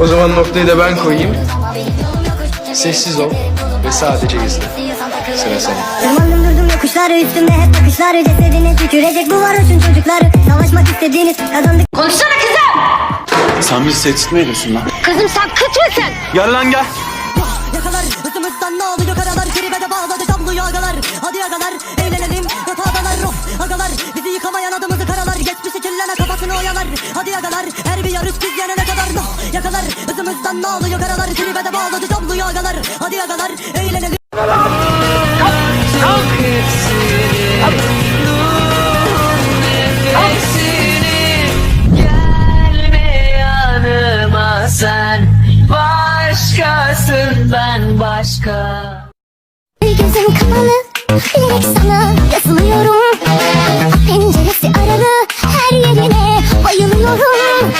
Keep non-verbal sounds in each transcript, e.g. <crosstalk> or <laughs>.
O zaman noktayı da ben koyayım. Sessiz ol ve sadece izle. Sıra durdum yokuşları üstümde hep bakışları Cesedine tükürecek bu varoşun çocukları Savaşmak istediğiniz kazandık Konuşsana kızım. Sen bizi tehdit mi ediyorsun lan? Kızım sen kıt mısın? Gel lan gel. Yakalar hızımızdan ne oluyor karalar oluyor karalar Tribede bağladı tabloyu agalar. Hadi agalar eğlenelim. Sen Başkasın ben başka Gözüm kapalı bilerek sana yazılıyorum. Penceresi aralı her yerine bayılıyorum.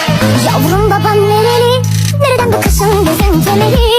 Yavrum nereden se me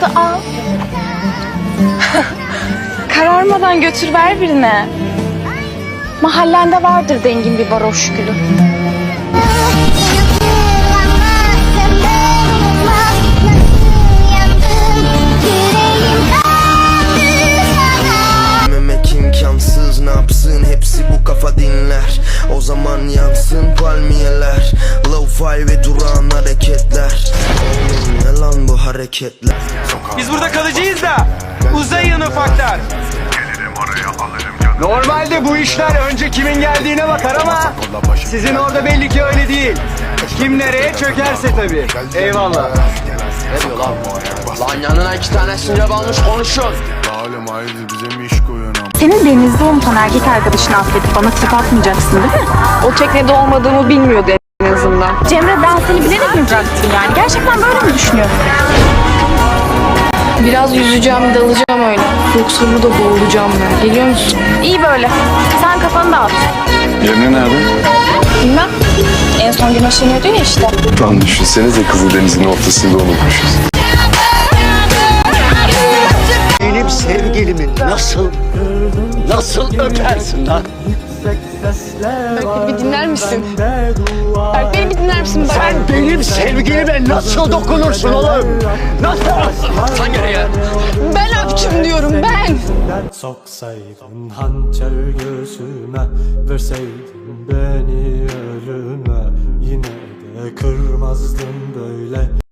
da al. <laughs> Kararmadan götür ver birine. Mahallende vardır dengin bir varoş gülü. O zaman yansın palmiyeler Lo-fi ve duran hareketler hareketler Biz burada kalacağız da uzayın ufaklar. Normalde bu işler önce kimin geldiğine bakar ama sizin orada belli ki öyle değil. Kim nereye çökerse tabii. Eyvallah. Lan yanına iki tane sincap almış konuşun. Senin denizde unutan erkek arkadaşını affedip bana tip atmayacaksın değil mi? O teknede olmadığımı bilmiyordu en azından. Cemre ben seni bilerek mi bıraktın yani? Gerçekten böyle mi düşünüyorsun? Biraz yüzeceğim, dalacağım öyle. Yoksa burada boğulacağım ben. Geliyor musun? İyi böyle. Sen kafanı dağıt. Cemre nerede? Bilmem. En son güneşleniyordun ya işte. Lan düşünsenize Kızıldeniz'in ortasında unutmuşuz. Benim sevgilimi nasıl, nasıl öpersin lan? Bir dinler misin? Dinler misin? Sen benim sevgilime nasıl dokunursun oğlum? Nasıl? Ben öptüm diyorum ben. Soksaydın hançer göğsüme Verseydin beni ölüme Yine de kırmazdım böyle